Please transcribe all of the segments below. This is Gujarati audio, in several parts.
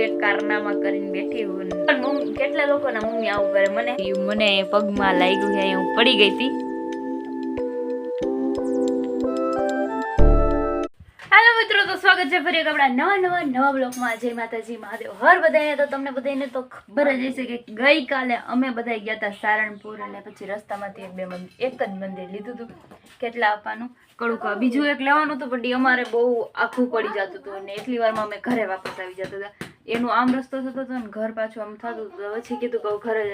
એક કારનામા કરીને બેઠી હું પણ કેટલા લોકોના મમ્મી આવું કરે? મને મને પગમાં લાગ્યું હું પડી ગઈ હતી. મિત્રો, તો સ્વાગત છે ફરી આપણા નવા નવા નવા બ્લોકમાં જય માતાજી, મહાદેવ. હર બધાને તો તમને બધાને તો ખબર જ હશે કે ગઈકાલે અમે બધા ગયા હતા સારણપુર અને પછી રસ્તામાંથી એક બે મંદિર, એક જ મંદિર લીધું હતું. કેટલા આપવાનું? કડુકા બીજું એક લેવાનું હતું, પણ અમારે બહુ આખું પડી જતું હતું અને એટલી વારમાં અમે ઘરે વાપસ આવી જતા હતા. એનું આમ રસ્તો થતો હતો ને ઘર પાછું આમ થતું હતું. પછી કીધું કે ઘરે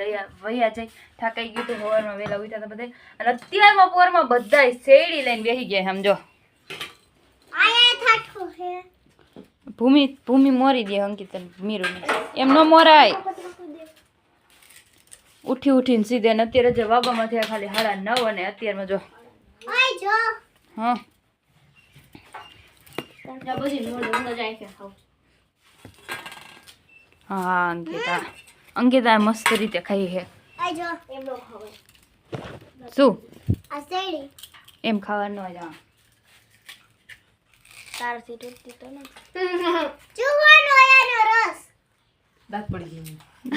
વહ્યા જાય. થાકાઈ ગયું હતું સવારમાં વહેલા ઉઠ્યા હતા બધા અને અત્યારમાં પોરમાં બધા શેરડી લઈને બેસી ગયા સમજો ભૂમિ ભૂમિ મોરી દે અંકિતન મીરુને એમ ન મોરાય. ઉઠી ઉઠીને સીધે ને અત્યારે જે વાગવામાં થયા ખાલી હાડા નવ અને અત્યારમાં જો હા. હા અંકિતા. અંકિતા મસ્ત રીતે ખાઈ હે શું? એમ ખાવાનું જ હા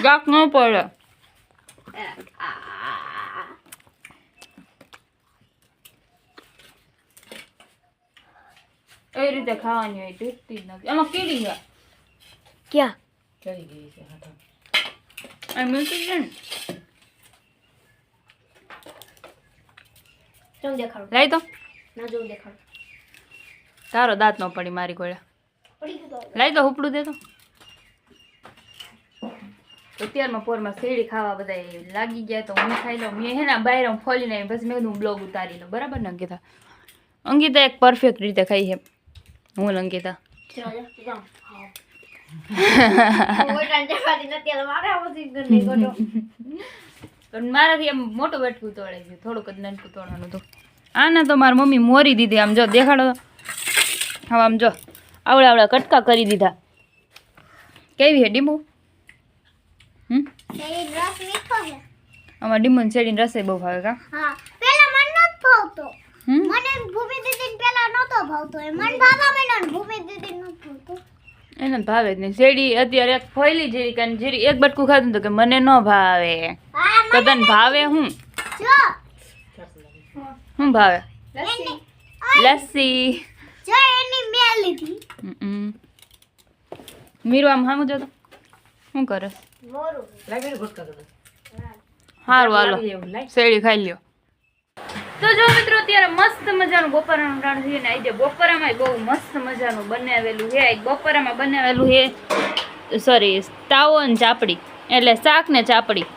ગાક ન પડે. એ રીતે ખાવાની હોય તૂટતી જ નથી. એમાં કીડી છે. ક્યાં? ચડી ગઈ છે હાથા આ મિલતી છે ને? ચમ દેખાડો. લાઈ તો. ના જોઉં દેખાડો. તારો દાંત ન પડી મારી ગોળે. લઈ દો ઉપડું દે તો. અત્યારમાં પોરમાં શેરડી ખાવા બધા લાગી ગયા તો હું ખાઈ લઉં. મેં હેના બહાર ફોલીને આવી. પછી મેં હું બ્લોગ ઉતારી લઉં. બરાબર ને અંકિતા? અંકિતા એક પરફેક્ટ રીતે ખાઈ છે. હું અંકિતા? મારાથી એમ મોટું બેઠું તોડે છે થોડુંક જ નાનકું તોડવાનું હતું. આના તો મારી મમ્મી મોરી દીધી આમ જો દેખાડો. હવે આમ જો આવડા આવડા કટકા કરી દીધા. કેવી હે ડીમુ હમ? શેરી રસ મીઠો છે. આમાં ડીમુને શેરડીને રસાઈ બહુ ભાવે કા? હા પેલા મને નતો ભાવતો. હમ? મને ભૂમિ દીદી પેલા નતો ભાવતો એ મન ભાવવા માંડ્યો ને ભૂમિ દીદી નતો ભાવતો. એને ભાવે જ નહીં. શેરડી અત્યારે એક ફોઈલી જેવી કાન જીરી એક બટકું ખાધું તો કે મને ન ભાવે. હા તો તને ભાવે હું? જો. શું ભાવે? એની લસ્સી. મેં લીધી. હમ. મીરુ આમ સામું જતો. શું કરે મોરું. સારું હાલો. શેરડી ખાઈ લ્યો. તો જો મિત્રો અત્યારે મસ્ત મજાનું બપોરાનું રાણ છે ને આજે બપોરામાં બહુ મસ્ત મજાનું બનાવેલું છે. બપોરામાં બનાવેલું છે સોરી તાવો ને ચાપડી. એટલે શાક ને ચાપડી.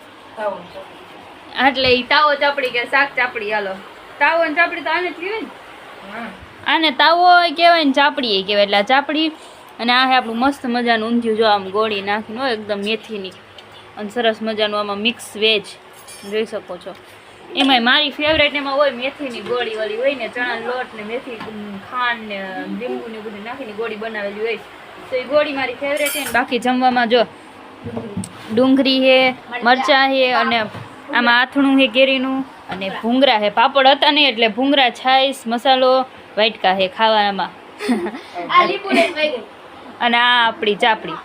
એટલે ઈ તાવો ચાપડી કે શાક ચાપડી હાલો. તાવો ને ચાપડી તો આને જ કહેવાય ને. આને તાવો કહેવાય ને ચાપડી કહેવાય. એટલે આ ચાપડી અને આ આપણું મસ્ત મજાનું ઊંધિયું જો આમ ગોળી નાખીને હોય એકદમ મેથીની. અને સરસ મજાનું આમાં મિક્સ વેજ જોઈ શકો છો. એમાંય મારી ફેવરેટ એમાં હોય મેથીની ગોળી વાળી હોય ને, ચણા લોટ ને મેથી, ખાંડ ને લીંબુ ને બધું નાખીને ગોળી બનાવેલી હોય. તો એ ગોળી મારી ફેવરેટ છે બાકી જમવામાં જો ડુંગળી છે મરચાં છે અને આમાં આથણું છે કેરીનું અને ભૂંગરા છે પાપડ હતા નહીં એટલે ભૂંગરા છાઈસ મસાલો વાટકા છે ખાવામાં. અને આ આપણી ચાપડી.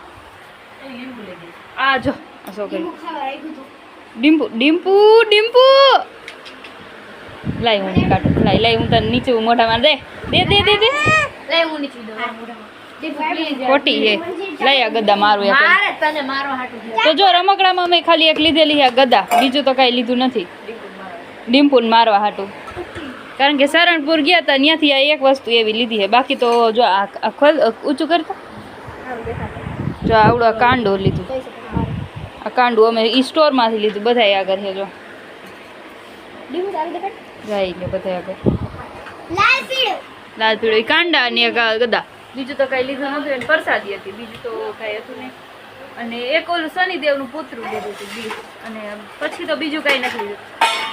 આ જો આ છોકરી લીંબુ ખાવા આવી ડિમ્પુ ડિમ્પુ ડિમ્પુ લાઈ હું કાઢું લાઈ લાઈ હું તને નીચે મોઢામાં દે. દે દે દે દે. લઈ હું નીચે ખોટી છે. લઈ આ ગદા મારું એક મારે તને મારો હાટું છે. તો જો રમકડામાં મેં ખાલી એક લીધેલી છે આ ગદા. બીજું તો કાંઈ લીધું નથી. ડિમ્પુને મારવા હાટું. કારણ કે સારણપુર ગયા હતા ત્યાંથી આ એક વસ્તુ એવી લીધી છે. બાકી તો જો આ ખોલ ઊંચું કરતા જો આવડું આ કાંડો લીધું. આ કાંડું અમે ઈ સ્ટોરમાંથી લીધું બધાય આગળ છે જો. જાય એટલે બધાય આગળ. લાલ પીળો. કાંડા અને ગદા. બીજું તો કાંઈ લીધું નહોતું એને પ્રસાદી હતી. બીજું તો કાંઈ હતું નહીં. અને એક ઓલું શનિદેવનું પુતરું લીધું હતું બી અને પછી તો બીજું કાંઈ નથી લીધું.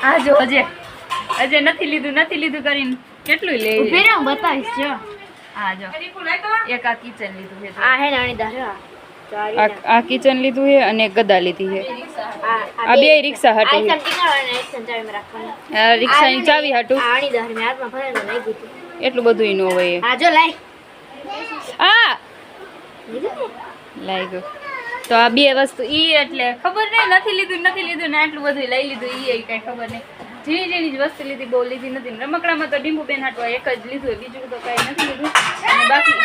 હા જો અજય નથી લીધું નથી લીધું કરીને કેટલું લે ઊભી હું બતાવીશ જો. હા જો. એક આ કિચન લીધું છે આ હે નાની દાર આ ચારી આ આ કિચન લીધું છે અને એક ગદા લીધી છે. આ આ બે રિક્ષા આ રિક્ષા રિક્ષાની ચાવી હાટું. લઈ હતું. એટલું બધું ય ન હોય હા જો લાય. આ! લાઈ ગયું તો આ બે વસ્તુ ઈ એટલે ખબર નહીં નથી લીધું નથી લીધું ને આટલું બધું લઈ લીધું ઈ કઈ ખબર નહીં ઝીણી ઝીણી જ વસ્તુ લીધી બહુ લીધી નથી. રમકડામાં તો ડીંબુબેન હાટવા એક જ લીધું હોય બીજું તો કાંઈ નથી લીધું. અને બાકી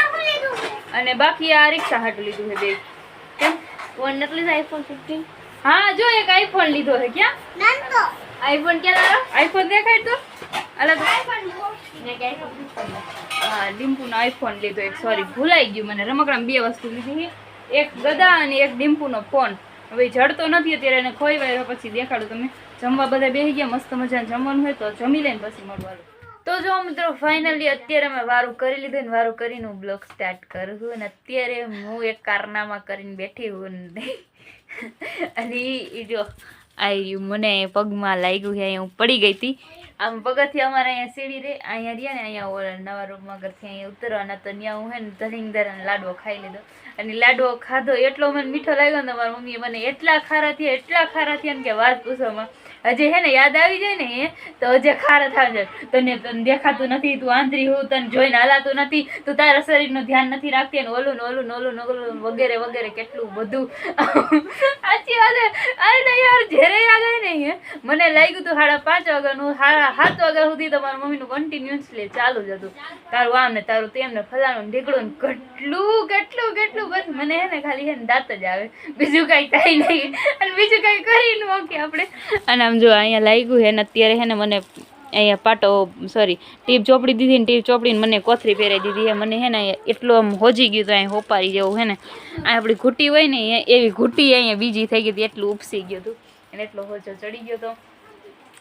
અને બાકી આ રિક્ષા હાટું લીધું છે બે કેમ? ફોન નથી લીધો? આઈફોન ફિફ્ટીન હા જો એક આઈફોન લીધો છે ક્યાં? આઈફોન ક્યાં આઈફોન દેખાય તો? અલગ હા ડિમ્પુનો આઈફોન લીધો એક. સોરી ભૂલાઈ ગયું મને. રમકડામાં બે વસ્તુ લીધી એક ગદા અને એક ડિમ્પુનો ફોન. હવે જડતો નથી અત્યારે એને ખોઈ વાયો પછી દેખાડું તમે. જમવા બધા બેસી ગયા, મસ્ત મજાને જમવાનું હોય તો જમી લઈને પછી મળવાનું. તો જો મિત્રો ફાઇનલી અત્યારે અમે વારું કરી લીધું ને વારું કરીને હું બ્લોગ સ્ટાર્ટ કરું અને અત્યારે હું એક કારનામાં કરીને બેઠી હું અને ઈ જો રહ્યું મને પગમાં લાગ્યું છે હું પડી ગઈ હતી. આમ પગથિયા અમારે અહીંયા સીડી રે અહીંયા રહ્યા ને અહીંયા ઓલા નવા રૂમમાં ઘરથી અહીંયા ઉતરવાના તો ત્યાં હું હે ને ધરીંગદર અને લાડવો ખાઈ લીધો. અને લાડવો ખાધો, એટલો મને મીઠો લાગ્યો ને મારા મમ્મીએ મને એટલા ખારા થયા, એટલા ખારા થયા ને કે વાત પૂછવામાં હજી હે ને યાદ આવી જાય ને એ, તો હજી ખારા થાય જાય. તને તને દેખાતું નથી, તું આંતરી હું, તને જોઈને હલાતું નથી, તું તારા શરીરનું ધ્યાન નથી રાખતી ને ઓલું ને ઓલું ને ઓલું ને ઓલું વગેરે વગેરે કેટલું બધું. સાચી વાત અરે યાર જ્યારે યાદ આવે ને એ મને લાગ્યું હતું સાડા પાંચ વાગ્યાનું સાત વાગ્યા સુધી તમારા મમ્મીનું કન્ટિન્યુઅસલી ચાલુ જ હતું. તારું આમ ને તારું તેમ ને ફલાણું ઢીકડું ને કેટલું કેટલું કેટલું બસ મને હે ને ખાલી હે ને દાંત જ આવે. બીજું કાંઈ થાય નહીં. અને બીજું કાંઈ કરી ન આપણે. અને આમ જો અહીંયા લાગ્યું હે ને અત્યારે હે ને મને અહીંયા પાટો સોરી ટીપ ચોપડી દીધી ને ટીપ ચોપડીને મને કોથરી પહેરાઈ દીધી હે. મને હે ને એટલું આમ હોજી ગયું તો અહીંયા હોપારી જેવું હે ને. આ આપણી ઘૂંટી હોય ને એવી ઘૂંટી અહીંયા બીજી થઈ ગઈ હતી, એટલું ઉપસી ગયું હતું. અને એટલો હોજો ચડી ગયો હતો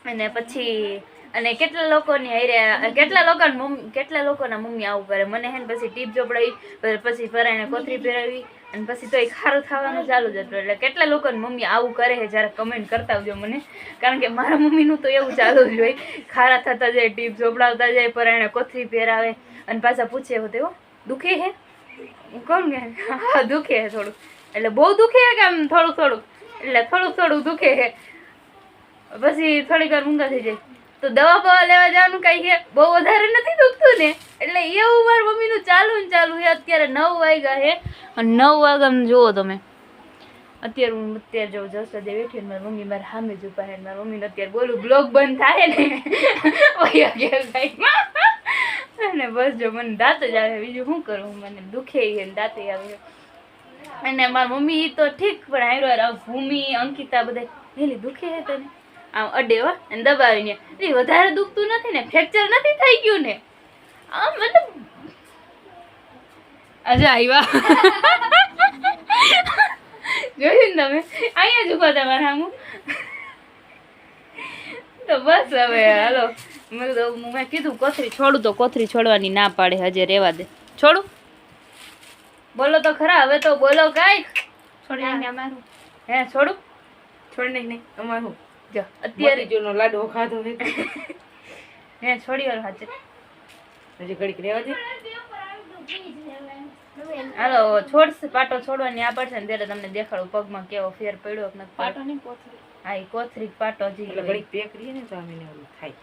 અને પછી, અને કેટલા લોકોની હારે, કેટલા લોકોની મમ્મી, કેટલા લોકોના મમ્મી આવું કરે? મને હે ને પછી ટીપ ચોપડાવી, પછી પરાણે કોથરી પહેરાવી, અને પછી તો એ ખારું થવાનું ચાલુ જ હતું. એટલે કેટલા લોકોની મમ્મી આવું કરે છે જ્યારે કમેન્ટ કરતા આવજો મને. કારણ કે મારા મમ્મીનું તો એવું ચાલુ જ હોય. ખારા થતા જાય, ટીપ ચોપડાવતા જાય, પરાણે કોથરી પહેરાવે, અને પાછા પૂછે એવું તેવું દુખે હે? કોણ કે હા, દુખે હે થોડુંક. એટલે બહુ દુખે હે કે આમ થોડુંક થોડુંક? એટલે થોડુંક થોડુંક દુખે છે. પછી થોડીક વાર ઊંઘા થઈ જાય. તો દવા બવા લેવા જવાનું કઈ છે બહુ વધારે નથી દુખતું ને. એટલે એવું મારી મમ્મીનું ચાલુ ને ચાલુ છે. અત્યારે નવ વાગ્યા છે. અને નવ વાગ્યા જુઓ તમે. અત્યારે હું અત્યારે જાઉં જસ્ટ જે બેઠી મારી મમ્મી મારા સામે જ ઊભા મારી મમ્મીને અત્યારે બોલું બ્લોગ બંધ થાય ને. અને બસ જો મને દાંત જ આવે. બીજું શું કરું? મને દુખે દાંતે આવે. અને મારા મમ્મી તો ઠીક પણ હારો હારો આ ભૂમિ અંકિતા બધા પેલી દુખે હે તને? આમ અડે હો અને દબાવીને એ વધારે દુખતું નથી ને ફ્રેક્ચર નથી થઈ ગયું ને. આમ મતલબ અજા આવ્યા જોયું ને તમે? અહીંયા જ ઊભા તમારા સામું તો બસ હવે હાલો. મેં કીધું મેં કીધું કોથરી છોડું તો કોથરી છોડવાની ના પાડે હજે રહેવા દે. છોડું? બોલો તો ખરા હવે તો બોલો કાંઈક છોડી અમારું. હે છોડું? છોડી નહીં અમારું. જો અત્યારે જોનો લાડવો ખાધો હે છોડી વાર હાચે હજી ઘડીક રહેવા દે. હાલો છોડશે પાટો છોડવાની આ પડશે ને ત્યારે તમને દેખાડું પગમાં કેવો ફેર પડ્યો કે નથી પાટો. નહીં. હા કોથરી પાટો જી ઘડીક પેક રહીએ ને તો આમ થાય.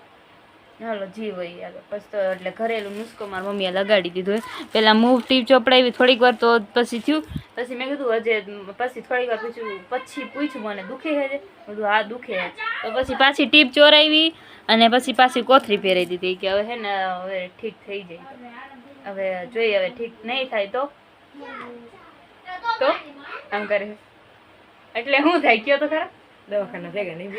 હાલો, જી હાલો પછી તો એટલે ઘરેલું નુસ્ખો મારા મમ્મીએ લગાડી દીધો પેલા મૂવ ટીપ ચોપડાવી થોડીક વાર તો પછી થયું. પછી મેં કીધું, હજે પછી થોડીક વાર પૂછ્યું પછી પૂછ્યું મને દુખે છે બધું હા, દુખે તો પછી પાછી ટીપ ચોરાવી અને પછી પાછી કોથરી પહેરાવી દીધી કે હવે હે ને, હવે ઠીક થઈ જાય. હવે જોઈએ, હવે ઠીક નહીં થાય તો? તો? આમ કરે એટલે શું થાય? કયો તો ખરા? દવાખાના ભેગા નહીં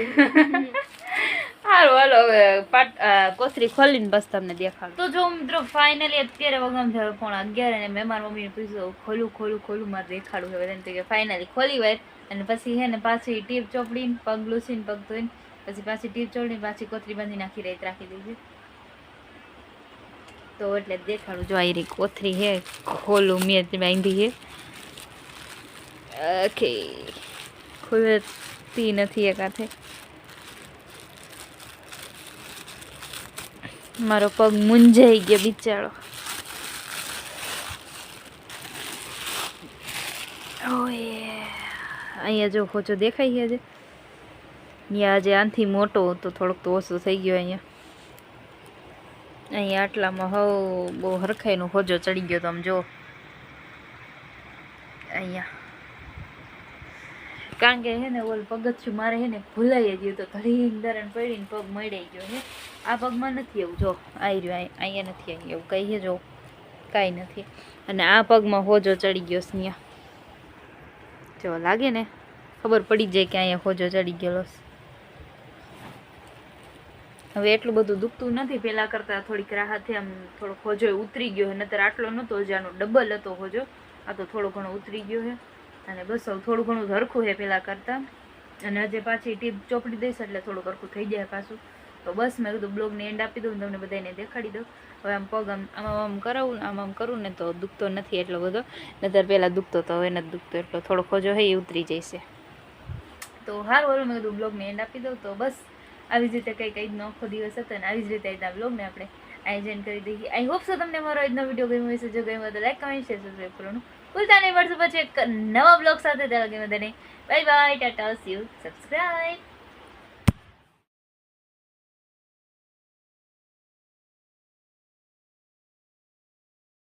સારું હાલો હવે કોથરી ખોલીને બસ તમને દેખાડું. તો જો મિત્રો ફાઇનલી અત્યારે વગમ થયો પોણા અગિયાર અને મેં મારા મમ્મીને પૂછ્યું ખોલું ખોલું ખોલું, મારે દેખાડું હવે તેમ કે ફાઇનલી ખોલી વાર અને પછી હે ને પાછી ટીપ ચોપડીને, પગ લૂસીને, પગ ધોઈને, પછી પાછી ટીપ ચોપડીને, પાછી કોથરી બાંધી નાખી રહી રાખી દીધી તો એટલે દેખાડું, જો આ કોથરી હે ખોલું, મેં બાંધી હે ઓકે. ખુલતી નથી એક મારો પગ મૂંઝાઈ ગયો બિચારો. અહીંયા જો ખોચો દેખાય છે આજે. અહીંયા આજે આનથી મોટો તો થોડોક તો ઓછો થઈ ગયો અહીંયા. અહીંયા આટલામાં હવ બહુ હરખાઈનો હોજો ચડી ગયો તો આમ જો. અહીંયા. કારણ કે હે ને, ઓલ પગથિયું મારે હે ને ભૂલાઈ ગયું તો ઘડી દરણ પડીને પગ મળી ગયો હે. આ પગમાં નથી એવું, જો આવી રહ્યું અહીં- અહીંયા નથી આવી એવું કહીએ જો, કાંઈ નથી. અને આ પગમાં હોજો ચડી ગયો છે જો, લાગે ને? ખબર પડી જાય કે અહીંયા હોજો ચડી ગયેલો હવે એટલું બધું દુખતું નથી. પહેલાં કરતાં થોડીક રાહતે આમ થોડોક હોજો ઉતરી ગયો છે નતર આટલો નહોતો જ આનો ડબલ હતો હોજો. આ તો થોડો ઘણો ઉતરી ગયો છે અને બસ થોડું ઘણું હરખું છે પહેલાં કરતાં. અને હજે પાછી ટીપ ચોપડી દઈશ એટલે થોડું ઘરખું થઈ જાય પાછું. તો બસ મેં કીધું બ્લોગને એન્ડ આપી દઉં તમને બધાને દેખાડી દઉં. હવે આમ પગ આમ આમ આમ કરાવું, આમ આમ કરું ને તો દુખતો નથી એટલો બધો. નતર પહેલાં દુખતો તો હવે નથી દુખતો એટલો. થોડો ખોજો હોય એ ઉતરી જશે તો સારું હારું, મેં કીધું બ્લોગને એન્ડ આપી દઉં. તો બસ આવી જ રીતે કંઈક આજનો આખો દિવસ હતો અને આવી જ રીતે આજના બ્લોગને આપણે. આયોજન કરી દઈએ. આઈ હોપ સો તમને મારો આજનો વીડિયો ગમ્યો હશે. જો ગમ્યો તો લાઈક કમેન્ટ શેર સબસ્ક્રાઈબ કરવાનું ભૂલતા નહીં. પછી એક નવા બ્લોગ સાથે. ત્યાં લગી બધાને bye bye tata see you subscribe